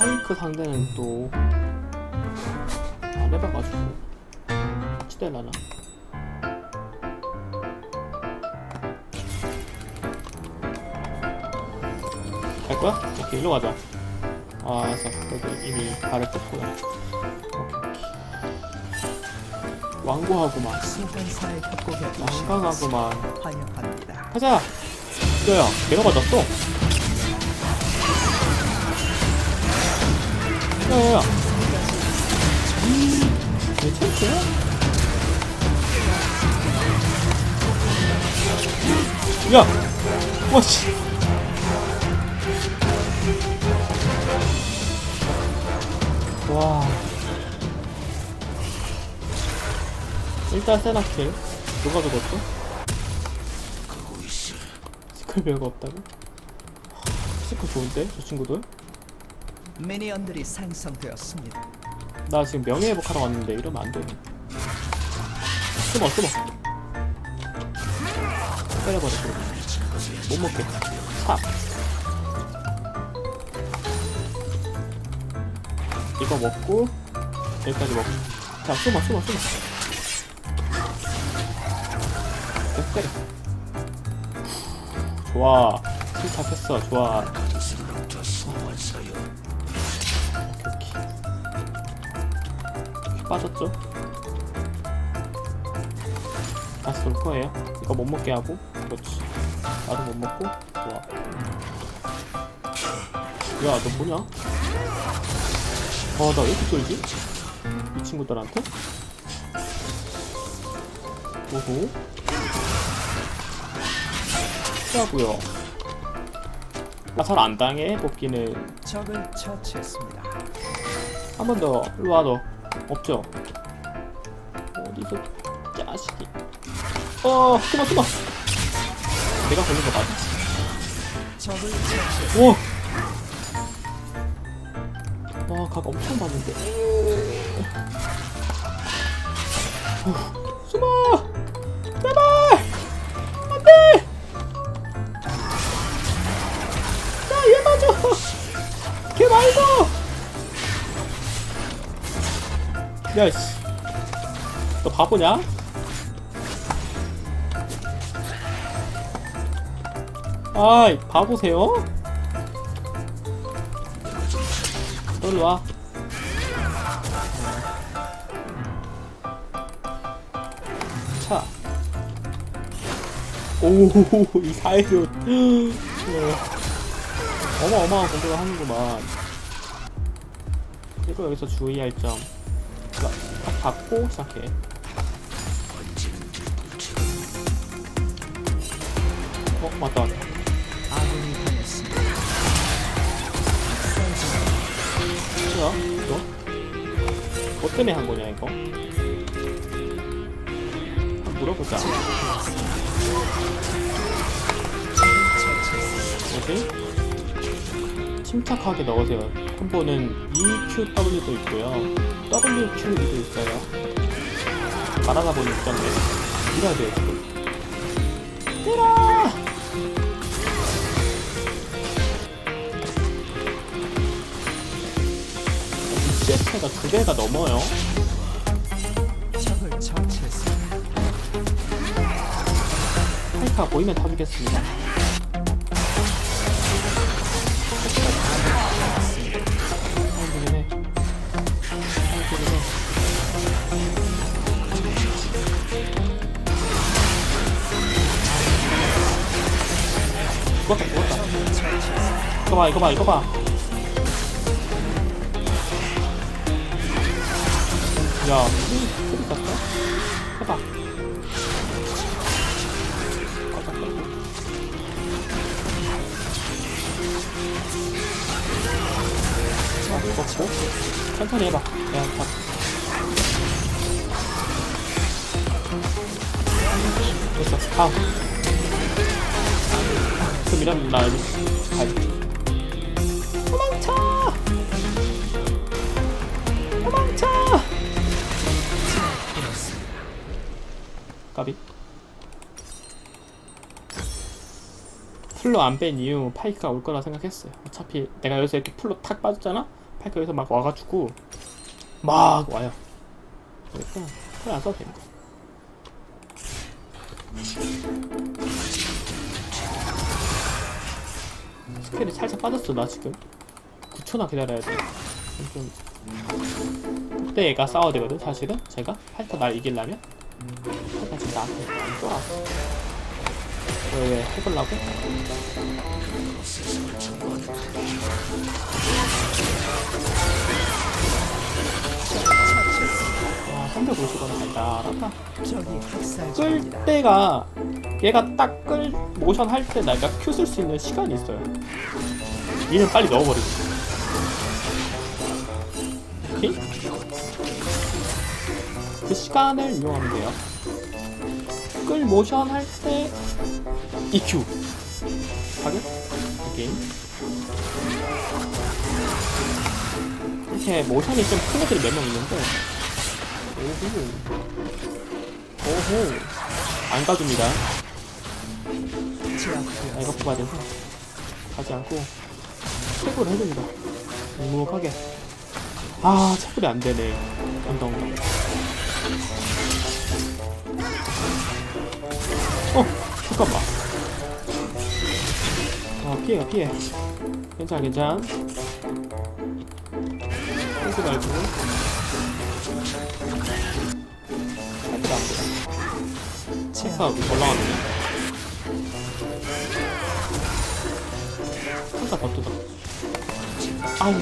파이크 상대는 또 안 해봐가지고 되려나? 갈 거야? 오케이 일로 가자. 아 알았어. 여기 이미 발을 오신 왕강하구만. 환영합니다. 가자! 야야 내가 맞았어 야야야 왜 챔스야? 야! 와씨 와 일단 세나킬 누가 죽었어? 시클 별거 없다고? 시클 좋은데? 저 친구들? 미니언들이 생성되었습니다. 나 지금 명예 회복하러 왔는데 이러면 안 돼. 숨어, 숨어. 때려버려. 못 먹게. 차. 이거 먹고, 여기까지 먹고. 자, 숨어, 숨어, 숨어. 때려. 좋아. 실착했어, 좋아. 빠졌죠? 다시 올 거예요. 이거 못 먹게 하고, 그렇지. 나도 못 먹고, 좋아. 야, 너 뭐냐? 아, 나 왜 이렇게 쫄지? 이 친구들한테? 오호. 피하고요. 나잘 안 당해, 뽑기는. 적을 처치했습니다. 한 번 더. 일로 와, 너. 없죠? 어디서, 자식이. 어, 숨어, 숨어. 내가 걸린 거 맞아? 적을 처치. 와! 와, 각 엄청 많은데. 후, 숨어! 제발! 안 돼! 야, 얘 맞아! 걔 말고! 야, 씨. 너 바보냐? 아이, 바보세요? 너 일로 와. 차. 오, 이 사이드. 어마어마한 공격을 하는구만. 그리고 여기서 주의할 점. 받고 시작해. 어, 맞다, 맞다. 뭐야? 이거? 뭐 때문에 한 거냐 이거? 한번 물어보자. 뭐지? 침착하게 넣으세요. 콤보는 EQW도 있고요. WQ도 있어요. 말하다 보니 웃겼네. 밀어야 돼요 지금. 이 제트가 두 배가 넘어요. 적을 처치했습니다. 파이카 보이면 타주겠습니다. 죽었다, 죽었다. 이거 봐, 이거 봐, 이거 봐. 야, 소리 났어? 해봐. 먹고 천천히 해봐. 야, 자. 됐어, 다음. 여기 가야지. 도망쳐! 도망쳐! 까비. 풀로 안 뺀 이유 파이크가 올 거라 생각했어요. 어차피 내가 여기서 이렇게 풀로 탁 빠졌잖아? 파이크 여기서 막 와가지고 막 와요 그러니까 그냥 안 써도 됩니다 스킬이 살짝 빠졌어 나 지금. 9초나 기다려야 돼. 좀 그때 얘가 싸워야 되거든 사실은. 제가 파이터 날 이기려면. 파이터 지금 나한테 안 왜, 왜 해보려고? 와 350원 달달하다 적이 학살 끌 중입니다. 때가 얘가 딱 끌 모션 할 때 내가 큐 쓸 수 있는 시간이 있어요. 얘는 빨리 넣어버리고. 오케이? 그 시간을 이용하면 돼요. 끌 모션 할 때 EQ. 가격? 오케이. 이렇게 모션이 좀 큰 애들이 몇 명 있는데 오호 안 가줍니다. 아, 이거 뽑아야 돼서 가지 않고 체크를 해줍니다. 묵묵하게. 아, 체크이 안 되네. 언덕. 어, 잠깐만. 어, 피해요, 피해. 괜찮아, 괜찮아. 펜스 말고. 안 돼. 체크가 올라가네. 혼자 더 뜯어. 아우.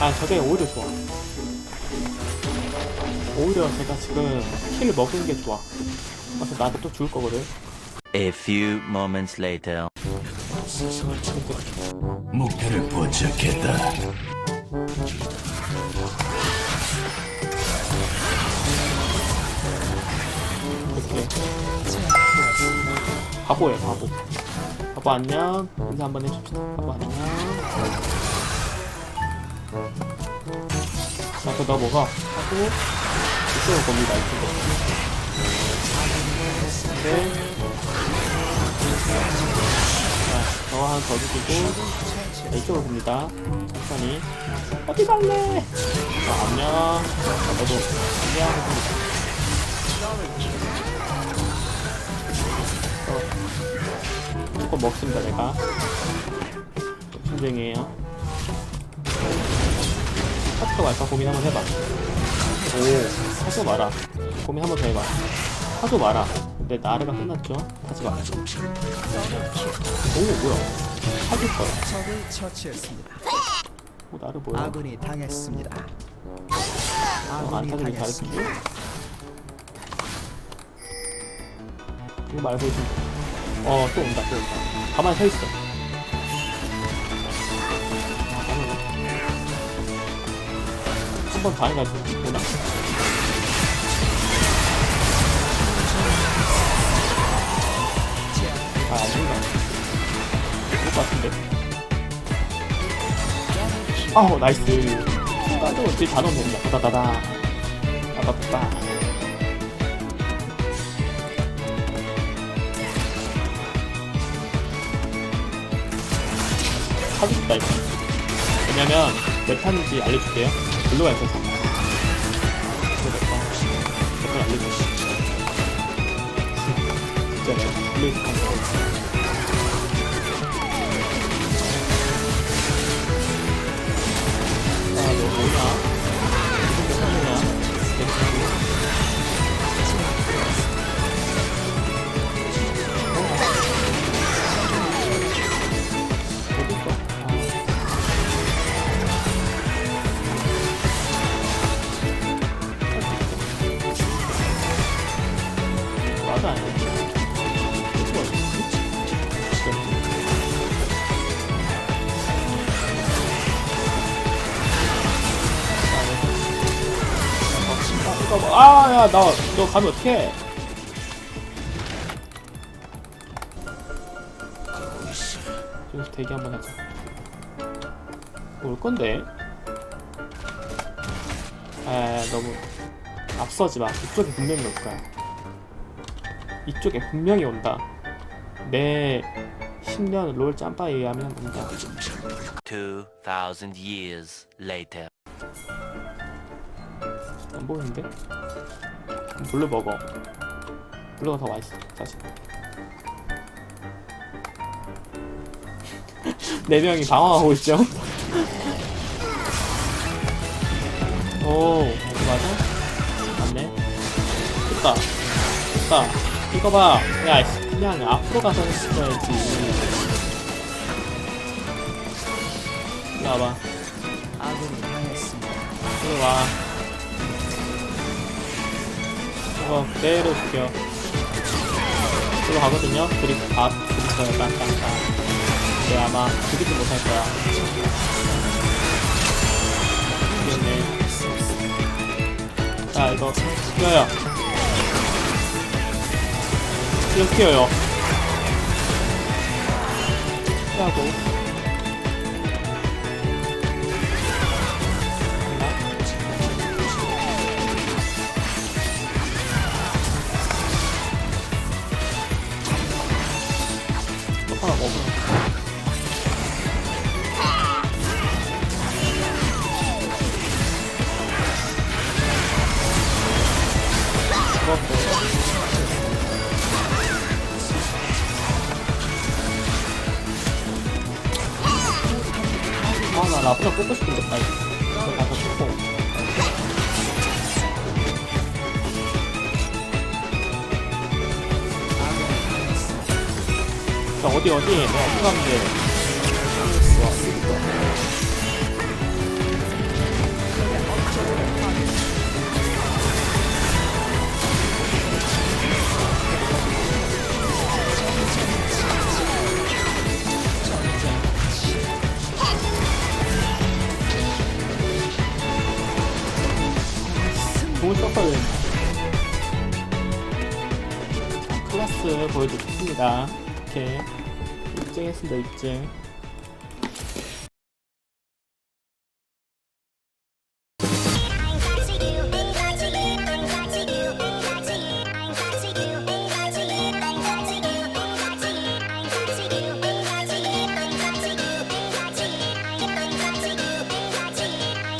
아, 저게 오히려 좋아. 오히려 제가 지금 킬 먹은 게 좋아. 그래서 나한테 또 죽을 거거든. A few moments later. 목표를 포착했다. 이렇게. 바보예요, 바보. 바보 안녕. 인사 한번 해줍시다. 바보 안녕. 자, 그 넘어가. 하고, 이쪽으로 겁니다, 이쪽으로. 네. 자, 저거 하나 더 죽이고, 자, 이쪽으로 봅니다. 천천히. 어디 갈래? 자, 안녕. 자, 너도 안녕. 어, 무조건 먹습니다, 내가. 신중이에요. 하트가 말까 고민 한번 해봐. 오, 하지 마라. 고민 한번 더 해봐. 하도 마라. 근데 나르가 끝났죠? 하지 마. 오, 뭐야. 하질 거야. 적을 처치했습니다. 오, 나르 뭐야. 아군이 당했습니다. 어, 아군이 잘했지. 당했습니다. 이거 말고 좀. 어, 또 온다, 또 온다. 가만히 서 있어. 한번더 해가지고 오나? 아, 아닌가? 그럴 것 같은데. 아우, 나이스. 순간적으로 뒤에 다 넣으면 됩니다. 다다다다. 다다다다. 싶다 이거. 왜냐면 몇 판인지 알려줄게요. 블루가 있어서 몇판 몇판 알려줄게 진짜 내가 블루 있어 아야 나너 가면 어떡해? 여기서 대기 한번 하자. 올 건데? 아 너무 앞서지 마. 이쪽에 분명히 올 거야. 이쪽에 분명히 온다. 내 10년 롤 짬바에 의하면 뭔가 2,000 years later. 안 보이는데? 블루 먹어. 블루가 더 맛있어, 사실. 네 명이 방황하고 있죠. 오, 맞아? 맞네. 됐다. 됐다. 이거 봐. 야, 씨, 그냥 앞으로 가서 했어야지. 이리 와봐. 아군이 당했습니다. 이리 와. 이거 그대로 죽여. 이거 가거든요? 그리고 밥, 그리고 딴딴딴. 근데 아마 죽이지 못할 거야. 죽였네. 자, 이거 죽여요. 이거 키워요. 피하고. 죽었고. 아, 나 라프나 뽑고 싶은데, 빨리. 이거 가서 뽑고. 자, 어디, 어디? 내가 어디 가면 돼? 클라스 보여드리겠습니다. 이렇게 입증했습니다, 입증.